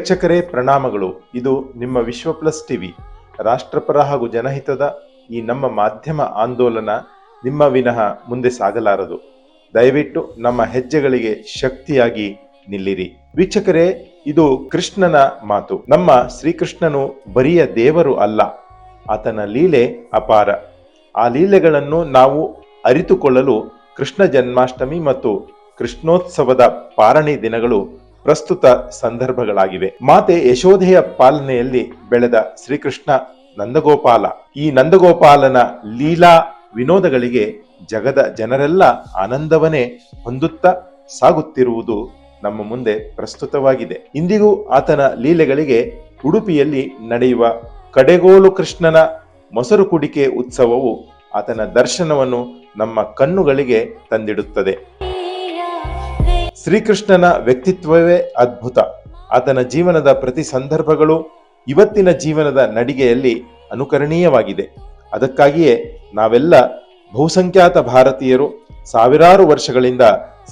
ಪ್ರೇಕ್ಷಕರೇ ಪ್ರಣಾಮಗಳು. ಇದು ನಿಮ್ಮ ವಿಶ್ವ ಪ್ಲಸ್ ಟಿವಿ. ರಾಷ್ಟ್ರಪರ ಹಾಗೂ ಜನಹಿತದ ಈ ನಮ್ಮ ಮಾಧ್ಯಮ ಆಂದೋಲನ ನಿಮ್ಮ ವಿನಃ ಮುಂದೆ ಸಾಗಲಾರದು. ದಯವಿಟ್ಟು ನಮ್ಮ ಹೆಜ್ಜೆಗಳಿಗೆ ಶಕ್ತಿಯಾಗಿ ನಿಲ್ಲಿರಿ. ವೀಕ್ಷಕರೇ, ಇದು ಕೃಷ್ಣನ ಮಾತು. ನಮ್ಮ ಶ್ರೀಕೃಷ್ಣನು ಬರಿಯ ದೇವರು ಅಲ್ಲ. ಆತನ ಲೀಲೆ ಅಪಾರ. ಆ ಲೀಲೆಗಳನ್ನು ನಾವು ಅರಿತುಕೊಳ್ಳಲು ಕೃಷ್ಣ ಜನ್ಮಾಷ್ಟಮಿ ಮತ್ತು ಕೃಷ್ಣೋತ್ಸವದ ಪಾರಣಿ ದಿನಗಳು ಪ್ರಸ್ತುತ ಸಂದರ್ಭಗಳಾಗಿವೆ. ಮಾತೆ ಯಶೋಧೆಯ ಪಾಲನೆಯಲ್ಲಿ ಬೆಳೆದ ಶ್ರೀಕೃಷ್ಣ ನಂದಗೋಪಾಲ. ಈ ನಂದಗೋಪಾಲನ ಲೀಲಾ ವಿನೋದಗಳಿಗೆ ಜಗದ ಜನರೆಲ್ಲ ಆನಂದವನ್ನೇ ಹೊಂದುತ್ತಾ ಸಾಗುತ್ತಿರುವುದು ನಮ್ಮ ಮುಂದೆ ಪ್ರಸ್ತುತವಾಗಿದೆ. ಇಂದಿಗೂ ಆತನ ಲೀಲೆಗಳಿಗೆ ಉಡುಪಿಯಲ್ಲಿ ನಡೆಯುವ ಕಡೆಗೋಲು ಕೃಷ್ಣನ ಮೊಸರು ಕುಡಿಕೆ ಉತ್ಸವವು ಆತನ ದರ್ಶನವನ್ನು ನಮ್ಮ ಕಣ್ಣುಗಳಿಗೆ ತಂದಿಡುತ್ತದೆ. ಶ್ರೀಕೃಷ್ಣನ ವ್ಯಕ್ತಿತ್ವವೇ ಅದ್ಭುತ. ಆತನ ಜೀವನದ ಪ್ರತಿ ಸಂದರ್ಭಗಳು ಇವತ್ತಿನ ಜೀವನದ ನಡಿಗೆಯಲ್ಲಿ ಅನುಕರಣೀಯವಾಗಿದೆ. ಅದಕ್ಕಾಗಿಯೇ ನಾವೆಲ್ಲ ಬಹುಸಂಖ್ಯಾತ ಭಾರತೀಯರು ಸಾವಿರಾರು ವರ್ಷಗಳಿಂದ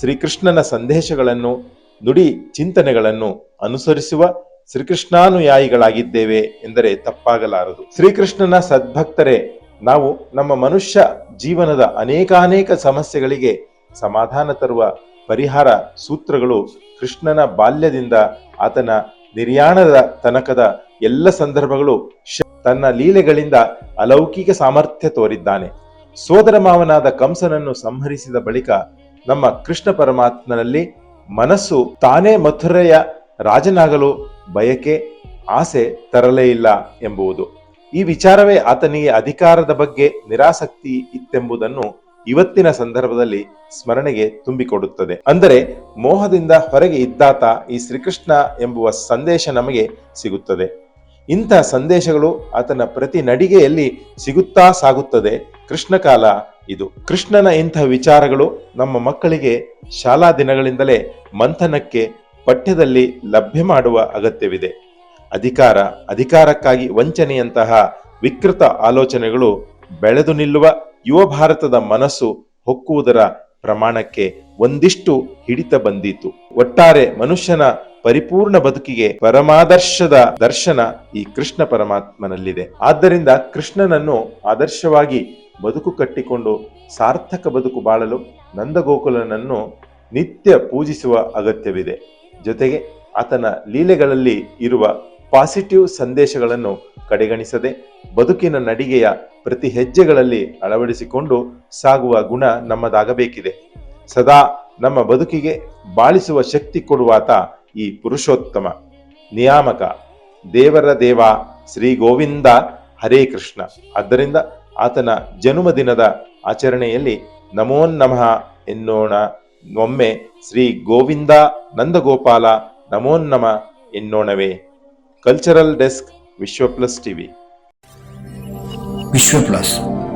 ಶ್ರೀಕೃಷ್ಣನ ಸಂದೇಶಗಳನ್ನು, ನುಡಿ ಚಿಂತನೆಗಳನ್ನು ಅನುಸರಿಸುವ ಶ್ರೀಕೃಷ್ಣಾನುಯಾಯಿಗಳಾಗಿದ್ದೇವೆ ಎಂದರೆ ತಪ್ಪಾಗಲಾರದು. ಶ್ರೀಕೃಷ್ಣನ ಸದ್ಭಕ್ತರೇ, ನಾವು ನಮ್ಮ ಮನುಷ್ಯ ಜೀವನದ ಅನೇಕಾನೇಕ ಸಮಸ್ಯೆಗಳಿಗೆ ಸಮಾಧಾನ ತರುವ ಪರಿಹಾರ ಸೂತ್ರಗಳು ಕೃಷ್ಣನ ಬಾಲ್ಯದಿಂದ ಆತನ ನಿರ್ಯಾಣದ ತನಕದ ಎಲ್ಲ ಸಂದರ್ಭಗಳು ತನ್ನ ಲೀಲೆಗಳಿಂದ ಅಲೌಕಿಕ ಸಾಮರ್ಥ್ಯ ತೋರಿದ್ದಾನೆ. ಸೋದರ ಮಾವನಾದ ಕಂಸನನ್ನು ಸಂಹರಿಸಿದ ಬಳಿಕ ನಮ್ಮ ಕೃಷ್ಣ ಪರಮಾತ್ಮನಲ್ಲಿ ಮನಸ್ಸು ತಾನೇ ಮಥುರೆಯ ರಾಜನಾಗಲು ಬಯಕೆ, ಆಸೆ ತರಲೇ ಇಲ್ಲ ಎಂಬುವುದು. ಈ ವಿಚಾರವೇ ಆತನಿಗೆ ಅಧಿಕಾರದ ಬಗ್ಗೆ ನಿರಾಸಕ್ತಿ ಇತ್ತೆಂಬುದನ್ನು ಇವತ್ತಿನ ಸಂದರ್ಭದಲ್ಲಿ ಸ್ಮರಣೆಗೆ ತುಂಬಿಕೊಡುತ್ತದೆ. ಅಂದರೆ ಮೋಹದಿಂದ ಹೊರಗೆ ಇದ್ದಾತ ಈ ಶ್ರೀಕೃಷ್ಣ ಎಂಬುವ ಸಂದೇಶ ನಮಗೆ ಸಿಗುತ್ತದೆ. ಇಂಥ ಸಂದೇಶಗಳು ಆತನ ಪ್ರತಿ ನಡಿಗೆಯಲ್ಲಿ ಸಿಗುತ್ತಾ ಸಾಗುತ್ತದೆ. ಕೃಷ್ಣ ಕಾಲ ಇದು. ಕೃಷ್ಣನ ಇಂಥ ವಿಚಾರಗಳು ನಮ್ಮ ಮಕ್ಕಳಿಗೆ ಶಾಲಾ ದಿನಗಳಿಂದಲೇ ಮಂಥನಕ್ಕೆ ಪಠ್ಯದಲ್ಲಿ ಲಭ್ಯ ಮಾಡುವ ಅಗತ್ಯವಿದೆ. ಅಧಿಕಾರ, ಅಧಿಕಾರಕ್ಕಾಗಿ ವಂಚನೆಯಂತಹ ವಿಕೃತ ಆಲೋಚನೆಗಳು ಬೆಳೆದು ನಿಲ್ಲುವ ಯುವ ಭಾರತದ ಮನಸ್ಸು ಹೊಕ್ಕುವುದರ ಪ್ರಮಾಣಕ್ಕೆ ಒಂದಿಷ್ಟು ಹಿಡಿತ ಬಂದಿತು. ಒಟ್ಟಾರೆ ಮನುಷ್ಯನ ಪರಿಪೂರ್ಣ ಬದುಕಿಗೆ ಪರಮಾದರ್ಶದ ದರ್ಶನ ಈ ಕೃಷ್ಣ ಪರಮಾತ್ಮನಲ್ಲಿದೆ. ಆದ್ದರಿಂದ ಕೃಷ್ಣನನ್ನು ಆದರ್ಶವಾಗಿ ಬದುಕು ಕಟ್ಟಿಕೊಂಡು ಸಾರ್ಥಕ ಬದುಕು ಬಾಳಲು ನಂದಗೋಕುಲನನ್ನು ನಿತ್ಯ ಪೂಜಿಸುವ ಅಗತ್ಯವಿದೆ. ಜೊತೆಗೆ ಆತನ ಲೀಲೆಗಳಲ್ಲಿ ಇರುವ ಪಾಸಿಟಿವ್ ಸಂದೇಶಗಳನ್ನು ಕಡೆಗಣಿಸದೆ ಬದುಕಿನ ನಡಿಗೆಯ ಪ್ರತಿ ಹೆಜ್ಜೆಗಳಲ್ಲಿ ಅಳವಡಿಸಿಕೊಂಡು ಸಾಗುವ ಗುಣ ನಮ್ಮದಾಗಬೇಕಿದೆ. ಸದಾ ನಮ್ಮ ಬದುಕಿಗೆ ಬಾಳಿಸುವ ಶಕ್ತಿ ಕೊಡುವಾತ ಈ ಪುರುಷೋತ್ತಮ. ನಿಯಾಮಕ. ದೇವರ ದೇವ ಶ್ರೀ ಗೋವಿಂದ ಹರೇ ಕೃಷ್ಣ. ಆದ್ದರಿಂದ ಆತನ ಜನ್ಮದಿನದ ಆಚರಣೆಯಲ್ಲಿ ನಮೋ ನಮಃ ಎನ್ನೋಣ. ಒಮ್ಮೆ ಶ್ರೀ ಗೋವಿಂದ ನಂದಗೋಪಾಲ ನಮೋನ್ನಮ ನಮಃ ಎನ್ನೋಣವೇ. Cultural desk Vishwa plus TV Vishwa plus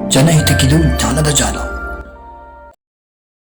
ಜನಹಿತಕ್ಕಿದು ಜ್ಞಾನದ ಜಾಲ